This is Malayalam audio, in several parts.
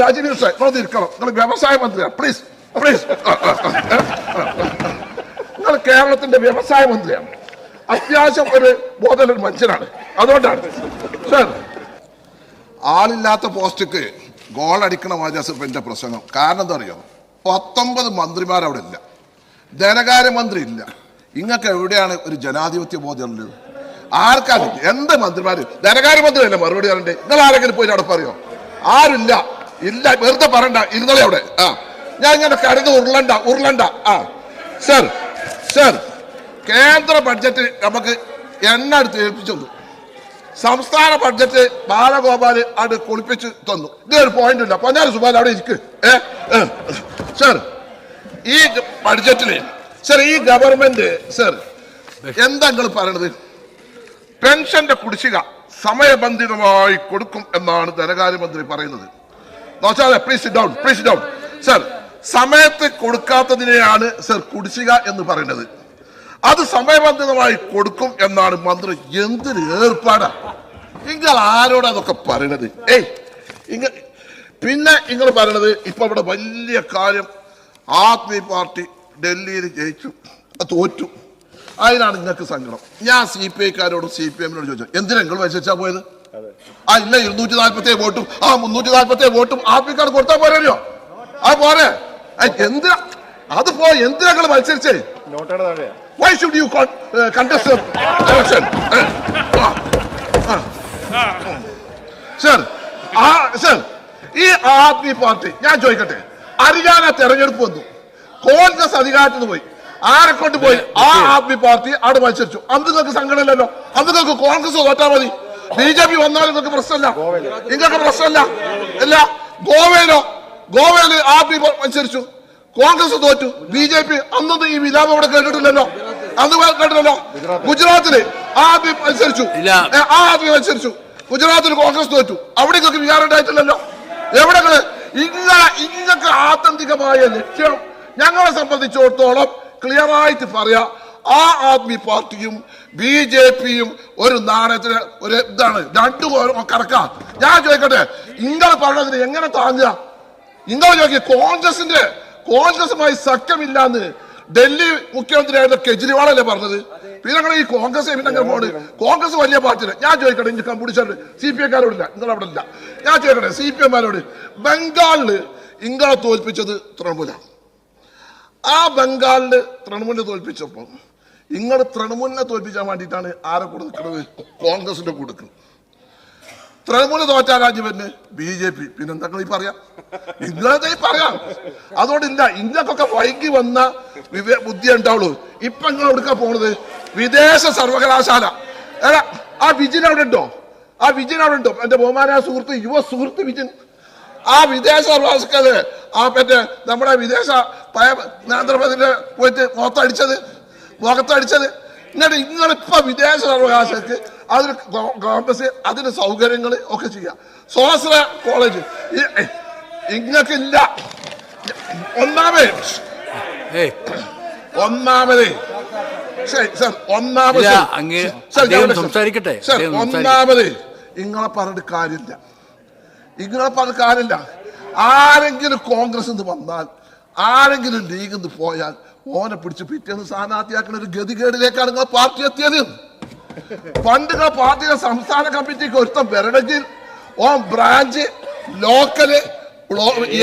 രാജീവ് സാർ നിങ്ങൾ വ്യവസായ മന്ത്രിയാണ് പ്ലീസ് പ്ലീസ് നിങ്ങൾ കേരളത്തിന്റെ വ്യവസായ മന്ത്രിയാണ്. അത്യാവശ്യം ഒരു ബോധമുള്ള മനുഷ്യനാണ്. അതുകൊണ്ടാണ്. സാർ ആളില്ലാത്ത പോസ്റ്റിക്ക് ഗോൾ അടിക്കണ മാജാസിന്റെ പ്രസംഗം. കാരണം എന്താ അറിയോ? പത്തൊമ്പത് മന്ത്രിമാർ അവിടെ ഇല്ല ധനകാര്യ മന്ത്രി ഇല്ല. ഇങ്ങക്ക് എവിടെയാണ് ഒരു ജനാധിപത്യ ബോധമുള്ളത് ആർക്കാണ് എന്ത് മന്ത്രിമാര്? ധനകാര്യമന്ത്രി അല്ലേ മറുപടി പറയണ്ടേ? നിങ്ങൾ ആരെങ്കിലും പോയി അവിടെ പറയോ ആരില്ല ഇല്ല വെറുതെ പറയണ്ട. ഇരുന്നോളെ അവിടെ. ആ. ഞാൻ ഇങ്ങനെ കരുത് ഉരുളണ്ട ഉരുളണ്ട. ആ. സർ സർ കേന്ദ്ര ബഡ്ജറ്റ് നമുക്ക് എണ്ണ എടുത്ത് ഏൽപ്പിച്ചു തന്നു. സംസ്ഥാന ബഡ്ജറ്റ് ബാലഗോപാൽ അത് കുളിപ്പിച്ച് തന്നു. ഇതൊരു പോയിന്റ് ഇല്ല. പൊന്നാരി സുബാൽ അവിടെ ഇരിക്ക്. ഏ. സർ ഈ ബഡ്ജറ്റിൽ സർ ഈ ഗവൺമെന്റ് സർ എന്താ നിങ്ങൾ പറയണത്? പെൻഷന്റെ കുടിശ്ശിക സമയബന്ധിതമായി കൊടുക്കും എന്നാണ് ധനകാര്യമന്ത്രി പറയുന്നത്. നോച്ചാതെ please down please down sir സമയത്ത് കൊടുക്കാത്തതിനെയാണ് സർ കുടിശ്ശിക എന്ന് പറയുന്നത്. അത് സമയബന്ധിതമായി കൊടുക്കും എന്നാണ് മന്ത്രി എന്തൊരു ഏർപ്പാടാ. നിങ്ങൾ ആരോടാ അതൊക്കെ പറയണത്? ഏയ് ഇങ്ങ പിന്നെ നിങ്ങൾ പറയണത് ഇപ്പൊ ഇവിടെ വലിയ കാര്യം ആദ്മി പാർട്ടി ഡൽഹിയിൽ ജയിച്ചു തോറ്റു. അതിനാണ് നിങ്ങൾക്ക് സങ്കടം. ഞാൻ സി പി ഐക്കാരോടും സി പി എമ്മിനോട് ചോദിച്ചു എന്തിനാ നിങ്ങൾ മത്സരിച്ചാ പോയത്? ആ ഇല്ല ഇരുന്നൂറ്റി നാല്പത്തി ഏഴ് വോട്ടും ആ മുന്നൂറ്റി നാല്പത്തി ഏഴ് വോട്ടും കാർഡ് കൊടുത്താൽ പോരല്ലോ ആ പോരെ. ആ, എന്തിനാ? അത് പോ എന്തിനാ നിങ്ങൾ മത്സരിച്ചേ? Why should you contest election sir ആ സർ ഈ ആദ്മി പാർട്ടി ഞാൻ ചോദിക്കട്ടെ ഹരിയാന തെരഞ്ഞെടുപ്പ് വന്നു. കോൺഗ്രസ് അധികാരത്തിൽ നിന്ന് പോയി. ആരെ കൊണ്ട് പോയി? ആ ആദ്മി പാർട്ടി അവിടെ മത്സരിച്ചു. അന്ന് നിങ്ങൾക്ക് സങ്കടമില്ലല്ലോ. അന്ന് നിങ്ങൾക്ക് കോൺഗ്രസ് തോറ്റാ മതി. ബി ജെ പി വന്നാലും നിങ്ങൾക്ക് പ്രശ്നമില്ല. നിങ്ങൾക്ക് പ്രശ്നമില്ല. ഇല്ല ഗോവയിലോ ഗോവയിൽ പി മത്സരിച്ചു. കോൺഗ്രസ് തോറ്റു. ബി ജെ പി അന്നൊന്നും ഈ വിലാപം ഇവിടെ കേട്ടിട്ടില്ലല്ലോ. അന്ന് കേട്ടില്ലല്ലോ. ഗുജറാത്തിൽ. ആദ്യം മത്സരിച്ചു. ആ ആർ ആദ്യം മത്സരിച്ചു. ഗുജറാത്തിൽ കോൺഗ്രസ് തോറ്റു. അവിടെ നിങ്ങൾക്ക് വികാരം ഉണ്ടായിട്ടില്ലല്ലോ. എവിടെ ഇങ്ങനെ ഇങ്ങക്ക് ആത്യന്തികമായ ലക്ഷ്യം ഞങ്ങളെ സംബന്ധിച്ചിടത്തോളം ക്ലിയർ ആയിട്ട് പറയാ. ആ ആദ്മി പാർട്ടിയും ബി ജെ പിയും ഒരു നാണയത്തിന് ഒരു ഇതാണ്. രണ്ടു കറക്കാം ഞാൻ ചോദിക്കട്ടെ നിങ്ങൾ പറഞ്ഞതിന് എങ്ങനെ താങ്ങുക നിങ്ങൾ ചോദിക്കുക കോൺഗ്രസിന്റെ കോൺഗ്രസുമായി സഖ്യമില്ലാന്ന് ഡൽഹി മുഖ്യമന്ത്രിയായിരുന്ന കെജ്രിവാൾ അല്ലേ പറഞ്ഞത്? പിന്നെ ഞങ്ങൾ ഈ കോൺഗ്രസ് പിന്നെ പോണ് കോൺഗ്രസ് വലിയ പാർട്ടിയില്ല. ഞാൻ ചോദിക്കട്ടെ ഇനി കമ്പ്യൂട്ടർ സി പി എക്കാരോടില്ല നിങ്ങൾ അവിടെ ഇല്ല ഞാൻ ചോദിക്കട്ടെ സി പി എമാരോട് ബംഗാളിൽ ഇങ്ങളെ തോൽപ്പിച്ചത് തൃണമൂലാണ്. ആ ബംഗാളിൽ തൃണമൂലിനെ തോൽപ്പിച്ചപ്പോൾ നിങ്ങൾ തൃണമൂലിനെ തോൽപ്പിക്കാൻ വേണ്ടിയിട്ടാണ് ആരെ കൂടെ കോൺഗ്രസിന്റെ കൂടെ നിൽക്കുന്നത് തൃണമൂല തോറ്റാ പിന്നെ ബി ജെ പി. പിന്നെ എന്താ ഈ പറയാം? ഇന്നത്തെ ഈ അതുകൊണ്ട് ഇല്ല ഇങ്ങക്കൊക്കെ വൈകി വന്ന വിവേ ബുദ്ധി ഉണ്ടാവുള്ളൂ. ഇപ്പൊ നിങ്ങൾ എടുക്കാൻ പോണത്? വിദേശ സർവകലാശാല. അല്ല ആ വിജിൻ അവിടെ ഉണ്ടോ? ആ വിജിൻ അവിടെ ഉണ്ടോ? എന്റെ ബഹുമാന സുഹൃത്ത് യുവ സുഹൃത്ത് വിജിൻ. ആ വിദേശ സർവകലാശാല ആ മറ്റേ നമ്മുടെ വിദേശ പയ നരേന്ദ്രമോദിന്റെ പോയിട്ട് മുഖത്തടിച്ചത് മുഖത്തടിച്ചത് എന്നിട്ട് നിങ്ങളിപ്പോ വിദേശ സർവകലാശാലക്ക് അതിന് കോൺഗ്രസ് അതിന് സൗകര്യങ്ങൾ ഒക്കെ ചെയ്യാം. സ്വാശ്ര കോളേജ്. ഇങ്ങക്കില്ല. ഒന്നാമത്. ഒന്നാമതേ. ഒന്നാമത് ഒന്നാമത് ഇങ്ങളെ പറഞ്ഞിട്ട് കാര്യമില്ല. ഇങ്ങളെ പറഞ്ഞിട്ട് കാര്യമില്ല. ആരെങ്കിലും കോൺഗ്രസ് എന്ന് വന്നാൽ ആരെങ്കിലും ലീഗ് നിന്ന് പോയാൽ ഓനെ പിടിച്ച് പിറ്റേന്ന് സ്ഥാനാർത്ഥിയാക്കുന്ന ഒരു ഗതികേടിലേക്കാണ് നിങ്ങൾ പാർട്ടി എത്തിയത്. പണ്ട് പാർട്ടിയുടെ സംസ്ഥാന കമ്മിറ്റിക്ക് ഒരുത്തം വരണമെങ്കിൽ ഓൻ ബ്രാഞ്ച് ലോക്കൽ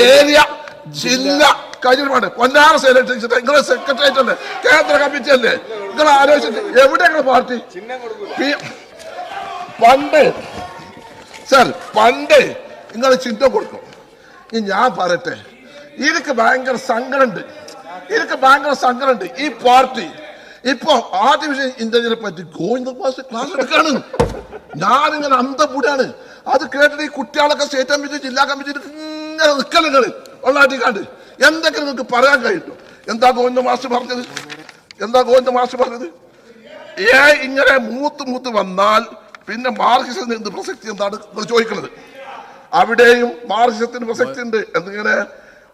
ഏരിയ ജില്ല കഴിഞ്ഞിട്ടുണ്ട് പൊന്നാറ സെക്രട്ടറി നിങ്ങളെ സെക്രട്ടേറിയറ്റ് അല്ലേ കേന്ദ്ര കമ്മിറ്റി അല്ലേ? നിങ്ങൾ ആലോചിച്ചിട്ട് എവിടെ പാർട്ടി? പണ്ട് സാർ പണ്ട് നിങ്ങൾ ചിന്ത കൊടുക്കും. ഞാൻ പറയട്ടെ. എനിക്ക് ഭയങ്കര സങ്കടമുണ്ട്. ഇതൊക്കെ ഭയങ്കര സങ്കടമുണ്ട്. ഈ പാർട്ടി ഇപ്പൊ ആർട്ടിഫിഷ്യൽ ഇന്റലിജൻസിനെ പറ്റി ഗോവിന്ദ ക്ലാസ് എടുക്കാണ്. ഞാനിങ്ങനെ അന്തപൂടാണ് അത് കേട്ടിട്ട് ഈ കുട്ടികളൊക്കെ സ്റ്റേറ്റ് കമ്മിറ്റി ജില്ലാ കമ്മിറ്റി ഇങ്ങനെ നിൽക്കലുകൾ ഉള്ളാട്ടി കണ്ട് എന്തൊക്കെ നിങ്ങൾക്ക് പറയാൻ കഴിയുമോ എന്താ ഗോവിന്ദ മാസ്റ്റർ പറഞ്ഞത്? എന്താ ഗോവിന്ദ മാസ്റ്റർ പറഞ്ഞത്? ഏ ഇങ്ങനെ മൂത്ത് മൂത്ത് വന്നാൽ പിന്നെ മാർക്സിസം എന്ത് പ്രസക്തി എന്താണ്? ചോദിക്കുന്നത് അവിടെയും മാർക്സിസത്തിന് പ്രസക്തി ഉണ്ട് എന്നിങ്ങനെ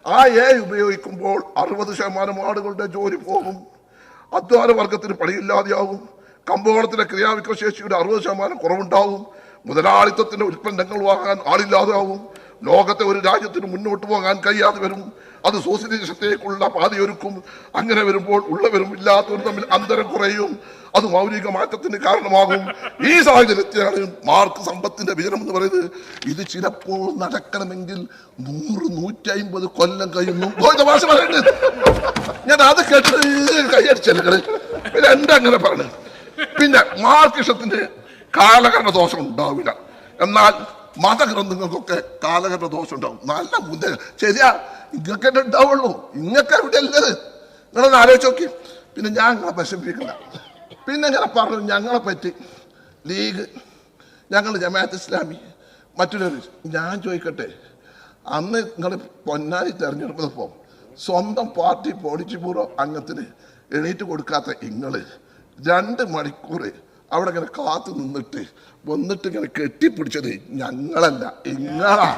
ആ എ ഉപയോഗിക്കുമ്പോൾ അറുപത് ശതമാനം ആളുകളുടെ ജോലി പോകും. അധ്വാന വർഗത്തിന് പണിയില്ലാതെയാവും. കമ്പോളത്തിലെ ക്രിയാവിക്രശേഷിയുടെ അറുപത് ശതമാനം കുറവുണ്ടാവും. മുതലാളിത്തത്തിന്റെ ഉൽപ്പന്നങ്ങൾ വാങ്ങാൻ ആളില്ലാതാവും ലോകത്തെ ഒരു രാജ്യത്തിന് മുന്നോട്ട് പോകാൻ കഴിയാതെ വരും. അത് സോഷ്യലിസത്തേക്കുള്ള പാതയൊരുക്കും. അങ്ങനെ വരുമ്പോൾ ഉള്ളവരും ഇല്ലാത്തവരും തമ്മിൽ അന്തരം കുറയും. അത് മൗലിക മാറ്റത്തിന് കാരണമാകും. ഈ സാഹചര്യത്തിലാണ് മാർക്ക് സമ്പത്തിന്റെ വിജനം എന്ന് പറയുന്നത്. ഇത് ചിലപ്പോൾ നടക്കണമെങ്കിൽ നൂറ് നൂറ്റി അമ്പത് കൊല്ലം കഴിയുന്നു. ഭാഷ പറയുന്നത് ഞാൻ അത് കേട്ടിട്ട് കൈയടിച്ചല്ലേ പിന്നെ എന്റെ അങ്ങനെ പറഞ്ഞു പിന്നെ മാർക്കിഷത്തിന്റെ കാലഘട്ട ദോഷം ഉണ്ടാവില്ല. എന്നാൽ മതഗ്രന്ഥങ്ങൾക്കൊക്കെ കാലഘട്ട ദോഷം ഉണ്ടാവും നല്ല മുന്നേ ശരിയാ ഇങ്ങൊക്കെ ഉണ്ടാവുള്ളൂ. ഇങ്ങൊക്കെ ഇവിടെ ഉള്ളത്. നിങ്ങളൊന്ന് ആലോചിച്ച് നോക്കി. പിന്നെ ഞാൻ നിങ്ങളെ വിഷമിപ്പിക്കണ്ട. പിന്നെ ഇങ്ങനെ പറഞ്ഞു ഞങ്ങളെ പറ്റി ലീഗ് ഞങ്ങൾ ജമാഅത്ത് ഇസ്ലാമി മറ്റുള്ളവർ ഞാൻ ചോദിക്കട്ടെ. അന്ന് നിങ്ങൾ പൊന്നാരി തിരഞ്ഞെടുപ്പപ്പോൾ സ്വന്തം പാർട്ടി പോളിറ്റ് ബ്യൂറോ അംഗത്തിന് എണീറ്റ് കൊടുക്കാത്ത ഇങ്ങൾ രണ്ട് മണിക്കൂർ അവിടെ ഇങ്ങനെ കാത്തു നിന്നിട്ട് വന്നിട്ട് ഇങ്ങനെ കെട്ടിപ്പിടിച്ചത് ഞങ്ങളല്ല. ഇങ്ങളാ.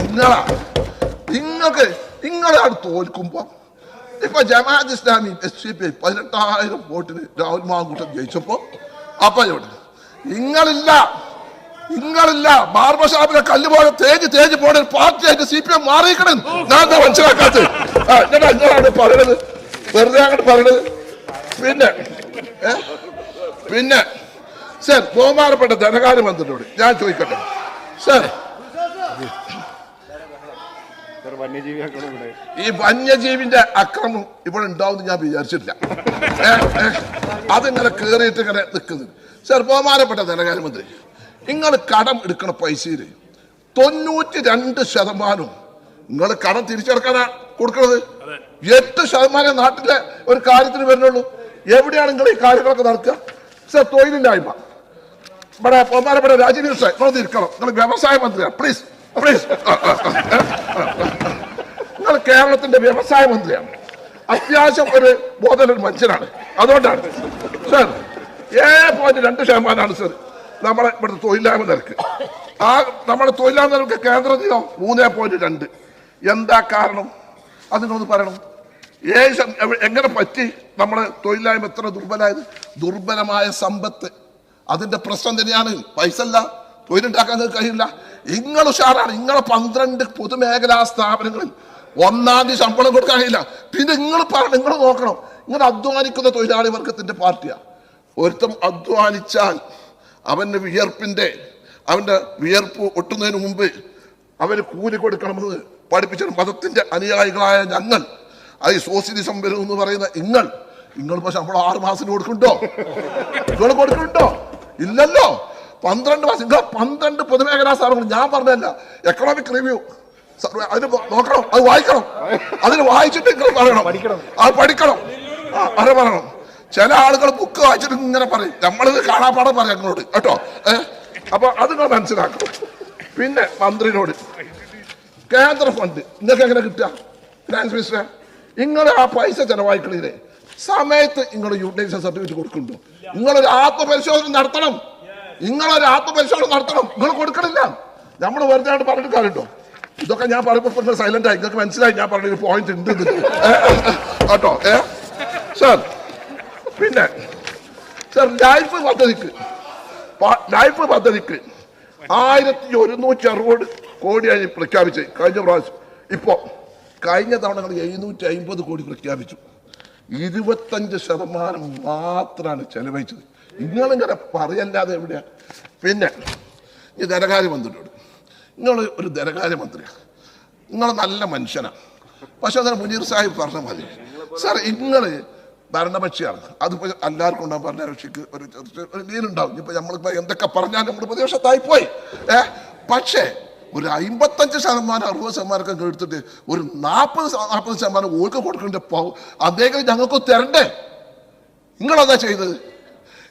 ഇങ്ങളാ. നിങ്ങൾക്ക് നിങ്ങളാണ് തോൽക്കുമ്പോ. ഇപ്പൊ Jamaat Islami S C P പതിനെട്ടായിരം വോട്ടിന് രാഹുൽ മാങ്കൂട്ടം ജയിച്ചപ്പോ അപ്പൊ ഇവിടെ നിങ്ങളില്ല. നിങ്ങളില്ല. ബാർബഷാപ്പിലെ കല്ല് പോലെ തേജ് തേജ് ഒരു പാർട്ടിയായിട്ട് സി പി എം മാറിയിക്കണം ഞാൻ എന്താ മനസ്സിലാക്കാത്തത്? ഞാൻ അങ്ങനെയാണ് പറയണത്? വെറുതെ അങ്ങോട്ട് പറയണത്? പിന്നെ ഏ? പിന്നെ സർ ബഹുമാനപ്പെട്ട ധനകാര്യ വന്നിട്ടുണ്ട് ഞാൻ ചോദിക്കട്ടെ? സർ ഈ വന്യജീവിന്റെ അക്രമം ഇവിടെ ഉണ്ടാവും ഞാൻ വിചാരിച്ചിട്ടില്ല. അതിങ്ങനെ കേറിയിട്ട് ഇങ്ങനെ നിൽക്കുന്നത് സർ ബഹുമാനപ്പെട്ട ധനകാര്യമന്ത്രി നിങ്ങൾ കടം എടുക്കണ പൈസയിൽ തൊണ്ണൂറ്റി രണ്ട് ശതമാനം നിങ്ങൾ കടം തിരിച്ചെടുക്കാനാ കൊടുക്കണത്? എട്ട് ശതമാനം നാട്ടിലെ ഒരു കാര്യത്തിന് വരുന്നുള്ളൂ. എവിടെയാണ് നിങ്ങൾ ഈ കാര്യങ്ങളൊക്കെ നടക്കുക സർ തൊഴിലില്ലായ്മ. ഇവിടെ ബഹുമാനപ്പെട്ട രാജീവ് സാർ ഇരിക്കണം. നിങ്ങൾ വ്യവസായ മന്ത്രിയാണ്. പ്ലീസ് പ്ലീസ് നിങ്ങൾ കേരളത്തിന്റെ വ്യവസായ മന്ത്രിയാണ്. അത്യാവശ്യം ഒരു ബോധനൊരു മനുഷ്യനാണ്. അതുകൊണ്ടാണ്. സർ ഏഴ് പോയിന്റ് രണ്ട് ശതമാനമാണ് സർ നമ്മളെ ഇവിടുത്തെ തൊഴിലില്ലായ്മ നിരക്ക്. ആ നമ്മുടെ തൊഴിലില്ലായ്മ നിരക്ക് കേന്ദ്രത്തിലോ മൂന്ന് പോയിന്റ് രണ്ട്. എന്താ കാരണം? അത് നിങ്ങളൊന്ന് പറയണം. ഏഴ് എങ്ങനെ പറ്റി? നമ്മുടെ തൊഴിലായ്മ എത്ര ദുർബലമായത് ദുർബലമായ സമ്പത്ത്. അതിന്റെ പ്രശ്നം തന്നെയാണ്. പൈസ അല്ല തൊഴിലുണ്ടാക്കാൻ കഴിയില്ല. നിങ്ങൾ ഉഷാറാണ്. നിങ്ങളെ പന്ത്രണ്ട് പൊതുമേഖലാ സ്ഥാപനങ്ങളിൽ ഒന്നാം തീയതി ശമ്പളം കൊടുക്കാൻ കഴിയില്ല. പിന്നെ നിങ്ങൾ നിങ്ങൾ നോക്കണം. നിങ്ങൾ അധ്വാനിക്കുന്ന തൊഴിലാളി വർഗത്തിന്റെ പാർട്ടിയാണ് ഒരുത്തം അധ്വാനിച്ചാൽ അവന്റെ വിയർപ്പിന്റെ അവന്റെ വിയർപ്പ് ഒട്ടുന്നതിന് മുമ്പ് അവന് കൂലി കൊടുക്കണമെന്ന് പഠിപ്പിച്ച മതത്തിന്റെ അനുയായികളായ ഞങ്ങൾ അത് സോഷ്യലിസം വരും എന്ന് പറയുന്ന നിങ്ങൾ നിങ്ങൾ പക്ഷെ നമ്മൾ ആറ് മാസത്തിന് കൊടുക്കുന്നുണ്ടോ? നിങ്ങൾ കൊടുക്കുന്നുണ്ടോ? ഇല്ലല്ലോ. പന്ത്രണ്ട് മാസം നിങ്ങൾ പന്ത്രണ്ട് പൊതുമേഖലാ സ്ഥാപനങ്ങൾ. ഞാൻ പറഞ്ഞല്ല എക്കണോമിക് റിവ്യൂ അതിന് നോക്കണം അത് വായിക്കണം. അതിന് വായിച്ചിട്ട് നിങ്ങൾ പറയണം. പഠിക്കണം. അത് പഠിക്കണം. അത് പറയണം. ചില ആളുകൾ ബുക്ക് വായിച്ചിട്ട് ഇങ്ങനെ പറയും. നമ്മളിത് കാണാപ്പാടം പറയാം നിങ്ങളോട് കേട്ടോ? ഏഹ് അപ്പൊ അത് നിങ്ങൾ മനസ്സിലാക്കണം. പിന്നെ മന്ത്രിനോട്. കേന്ദ്ര ഫണ്ട്. നിങ്ങൾക്ക് എങ്ങനെ കിട്ടുക? ഫിനാൻസ് മിനിസ്റ്റർ നിങ്ങൾ ആ പൈസ ചെലവാക്കണില്ലേ സമയത്ത് നിങ്ങൾ യൂട്ടിലൈസേഷൻ സർട്ടിഫിക്കറ്റ് കൊടുക്കുന്നുണ്ടോ. നിങ്ങളൊരു ആത്മപരിശോധന നടത്തണം. നിങ്ങളൊരു ആത്മപരിശോധന നടത്തണം. നിങ്ങൾ കൊടുക്കണില്ല. നമ്മൾ വെറുതെ ആയിട്ട് പറഞ്ഞിട്ട് കാര്യമുണ്ടോ ഇതൊക്കെ ഞാൻ പറയുമ്പോൾ നിങ്ങൾ സൈലന്റ് ആയി. നിങ്ങൾക്ക് മനസ്സിലായി. ഞാൻ പറഞ്ഞൊരു പോയിന്റ് ഉണ്ട് കേട്ടോ? ഏ? സാർ പിന്നെ സാർ ലൈഫ് പദ്ധതിക്ക് ലൈഫ് പദ്ധതിക്ക് ആയിരത്തി ഒരുന്നൂറ്റി അറുപത് കോടിയായി പ്രഖ്യാപിച്ച് കഴിഞ്ഞ പ്രാവശ്യം. ഇപ്പോ കഴിഞ്ഞ തവണ ഞങ്ങൾ എഴുന്നൂറ്റി അമ്പത് കോടി പ്രഖ്യാപിച്ചു. ഇരുപത്തഞ്ച് ശതമാനം മാത്രമാണ് ചെലവഴിച്ചത്. നിങ്ങളിങ്ങനെ പറയല്ലാതെ എവിടെയാണ് പിന്നെ ഈ ധനകാര്യമന്ത്രിയോട് നിങ്ങൾ ഒരു ധനകാര്യമന്ത്രിയാണ് നിങ്ങൾ നല്ല മനുഷ്യനാണ് പക്ഷെ അതിന് മുനീർ സാഹിബ് പറഞ്ഞ മതി സാർ നിങ്ങൾ ഭരണപക്ഷിയാണ്. അതിപ്പോൾ എല്ലാവർക്കും ഉണ്ടാവും ഭരണകക്ഷിക്ക് ഒരു ഒരു ലീനുണ്ടാവും ഇപ്പം നമ്മൾ എന്തൊക്കെ പറഞ്ഞാലും നമ്മൾ പ്രതിപക്ഷത്തായി പോയി. ഏ? പക്ഷേ ഒരു അമ്പത്തഞ്ച് ശതമാനം അറുപത് ശതമാനമൊക്കെ എടുത്തിട്ട് ഒരു നാൽപ്പത് നാൽപ്പത് ശതമാനം ഓൾക്ക് കൊടുക്കേണ്ട അദ്ദേഹം ഞങ്ങൾക്ക് തരണ്ടേ? നിങ്ങളതാ ചെയ്തത്?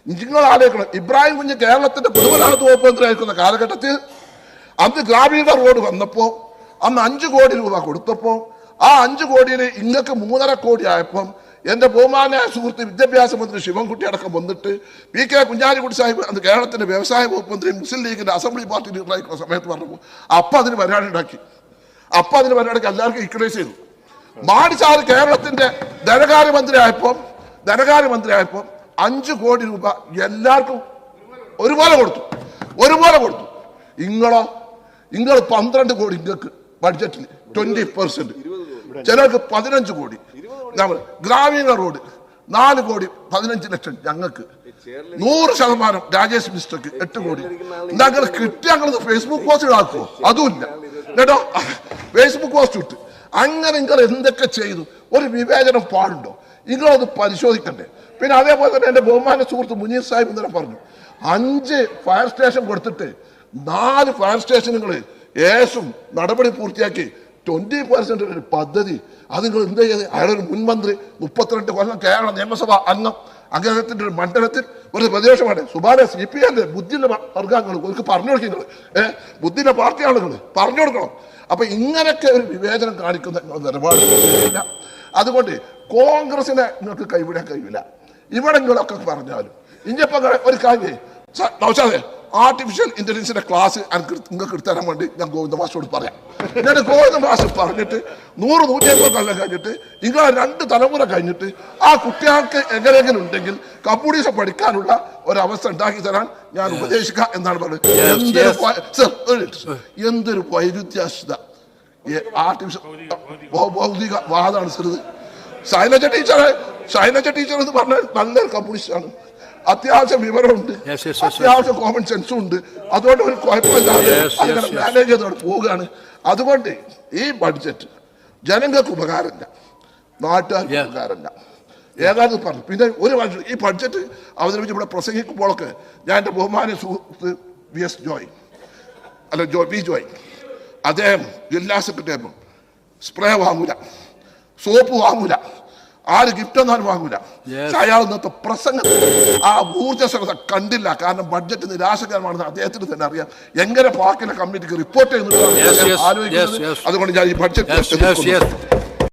നിങ്ങൾ ആലോചിക്കണം. ഇബ്രാഹിം കുഞ്ഞ് കേരളത്തിന്റെ പൊതുമരാമത്ത് ഉപമന്ത്രിയായിരിക്കുന്ന മന്ത്രിയായിരിക്കുന്ന കാലഘട്ടത്തിൽ അന്ന് ഗ്രാമീണ റോഡ് വന്നപ്പോൾ അന്ന് അഞ്ചു കോടി രൂപ കൊടുത്തപ്പോൾ ആ അഞ്ചു കോടിയിൽ ഇങ്ങക്ക് മൂന്നര കോടി ആയപ്പം എന്റെ ബഹുമാന സുഹൃത്ത് വിദ്യാഭ്യാസ മന്ത്രി ശിവൻകുട്ടി അടക്കം വന്നിട്ട് പി കെ കുഞ്ഞാലിക്കുട്ടി സാഹിബ് അന്ന് കേരളത്തിന്റെ വ്യവസായ വകുപ്പ് മന്ത്രി മുസ്ലിം ലീഗിന്റെ അസംബ്ലി പാർട്ടി ലീഡറായിരിക്കുന്ന സമയത്ത് പറഞ്ഞപ്പോൾ അപ്പം അതിന് പരിപാടി ഉണ്ടാക്കി. അപ്പം അതിന് പരിപാടിക്ക് എല്ലാവർക്കും ഇക്വലൈസ് ചെയ്തു. മാടിച്ചാറ് കേരളത്തിന്റെ ധനകാര്യമന്ത്രി ആയപ്പോൾ ധനകാര്യമന്ത്രി ആയപ്പോൾ അഞ്ച് കോടി രൂപ എല്ലാവർക്കും ഒരുപോലെ കൊടുത്തു. ഒരുപോലെ കൊടുത്തു. ഇങ്ങളോ നിങ്ങൾ പന്ത്രണ്ട് കോടി നിങ്ങൾക്ക് ബഡ്ജറ്റിൽ ട്വന്റി പെർസെന്റ് ചിലർക്ക് പതിനഞ്ച് കോടി. നമ്മൾ ഗ്രാമീണ റോഡ് നാല് കോടി പതിനഞ്ച് ലക്ഷം ഞങ്ങൾക്ക്. നൂറ് ശതമാനം രാജേഷ് മിസ്റ്റർക്ക് എട്ട് കോടി. ഞങ്ങൾ കിട്ടിയ ഞങ്ങൾ ഫേസ്ബുക്ക് പോസ്റ്റ് ആക്കുമോ അതുമില്ല. കേട്ടോ ഫേസ്ബുക്ക് പോസ്റ്റ് ഇട്ട്. അങ്ങനെ നിങ്ങൾ എന്തൊക്കെ ചെയ്തു? ഒരു വിവേചനം പാടുണ്ടോ? നിങ്ങളത് പരിശോധിക്കണ്ടേ? പിന്നെ അതേപോലെ തന്നെ എന്റെ ബഹുമാന സുഹൃത്ത് മുനീർ സാഹിബ് ഇന്നലെ പറഞ്ഞു അഞ്ച് ഫയർ സ്റ്റേഷൻ കൊടുത്തിട്ട് നാല് ഫയർ സ്റ്റേഷനുകൾ ഏസും നടപടി പൂർത്തിയാക്കി ട്വന്റി പെർസെന്റ് ഒരു പദ്ധതി. അത് നിങ്ങൾ എന്ത് ചെയ്ത് അയാളൊരു മുൻമന്ത്രി മുപ്പത്തിരണ്ട് കൊല്ലം കേരള നിയമസഭ അംഗം അദ്ദേഹത്തിന്റെ ഒരു മണ്ഡലത്തിൽ ഒരു പ്രദേശമാണ് സുബാന സി പി എന്റെ ബുദ്ധിന്റെ വർഗങ്ങൾ ഒരു പറഞ്ഞു കൊടുക്കുന്നത് ഏഹ് ബുദ്ധിന്റെ പാർട്ടി ആളുകൾ പറഞ്ഞു കൊടുക്കണം. അപ്പൊ ഇങ്ങനെയൊക്കെ ഒരു വിവേചനം കാണിക്കുന്ന നിലപാട്. അതുകൊണ്ട് കോൺഗ്രസിനെ നിങ്ങൾക്ക് കൈവിടാൻ കഴിയില്ല. ഇവിടെ നിങ്ങളൊക്കെ പറഞ്ഞാലും ഇനിയിപ്പോ ഒരു കാര്യം നൗഷാദേ ആർട്ടിഫിഷ്യൽ ഇന്റലിജൻസിന്റെ ക്ലാസ് നിങ്ങൾക്ക് എടുത്തരാൻ വേണ്ടി ഞാൻ ഗോവിന്ദ മാസ്റ്റോട് പറയാം. ഞാൻ ഗോവിന്ദ മാസ്റ്റർ പറഞ്ഞിട്ട് നൂറ് നൂറ്റിയമ്പത് കൊല്ലം കഴിഞ്ഞിട്ട് നിങ്ങൾ രണ്ട് തലമുറ കഴിഞ്ഞിട്ട് ആ കുട്ടികൾക്ക് എങ്ങനെയെങ്കിലും ഉണ്ടെങ്കിൽ കമ്പ്യൂട്ടേഴ്സ് പഠിക്കാനുള്ള ഒരവസ്ഥ ഉണ്ടാക്കി തരാൻ ഞാൻ ഉപദേശിക്കുക എന്നാണ് പറഞ്ഞത്. എന്തൊരു sir. എന്തൊരു ആർട്ടിഫിഷ്യൽ ഭൗതിക വാദമാണ് സർ ഇത്. ശൈലജ ടീച്ചർ ശൈലജ ടീച്ചർ എന്ന് പറഞ്ഞാൽ നല്ലൊരു ആണ്. അത്യാവശ്യം വിവരമുണ്ട്. അത്യാവശ്യം കോമൺ സെൻസും ഉണ്ട്. അതുകൊണ്ട് ഒരു കുഴപ്പമില്ലാതെ അങ്ങനെ. മാനേജ് ചെയ്തോടെ പോവുകയാണ്. അതുകൊണ്ട് ഈ ബഡ്ജറ്റ് ജനങ്ങൾക്ക് ഉപകാരമില്ല. നാട്ടുകാർക്ക് ഉപകാരമില്ല. ഏതാണ്ട് പറഞ്ഞു. പിന്നെ ഒരു വർഷം ഈ ബഡ്ജറ്റ് അവതരിപ്പിച്ച് ഇവിടെ പ്രസംഗിക്കുമ്പോഴൊക്കെ ഞാൻ എന്റെ ബഹുമാന സുഹൃത്ത് വി എസ് ജോയ് അല്ല ജോ വി ജോയ് അദ്ദേഹം ജില്ലാ സെക്രട്ടറി സ്പ്രേ വാങ്ങൂല. സോപ്പ് വാങ്ങൂല. ആര് ഗിഫ്റ്റ് ഒന്നും വാങ്ങൂല. പക്ഷെ അയാൾ ഇന്നത്തെ പ്രസംഗത്തിൽ ആ ഊർജസ്വലത കണ്ടില്ല കാരണം ബഡ്ജറ്റ് നിരാശകരമാണെന്ന് അദ്ദേഹത്തിന് തന്നെ അറിയാം എങ്ങനെ പാർക്കിലെ കമ്മിറ്റിക്ക് റിപ്പോർട്ട് ആലോചിക്കുന്നത് yes. അതുകൊണ്ട് ഞാൻ ഈ ബഡ്ജറ്റ്.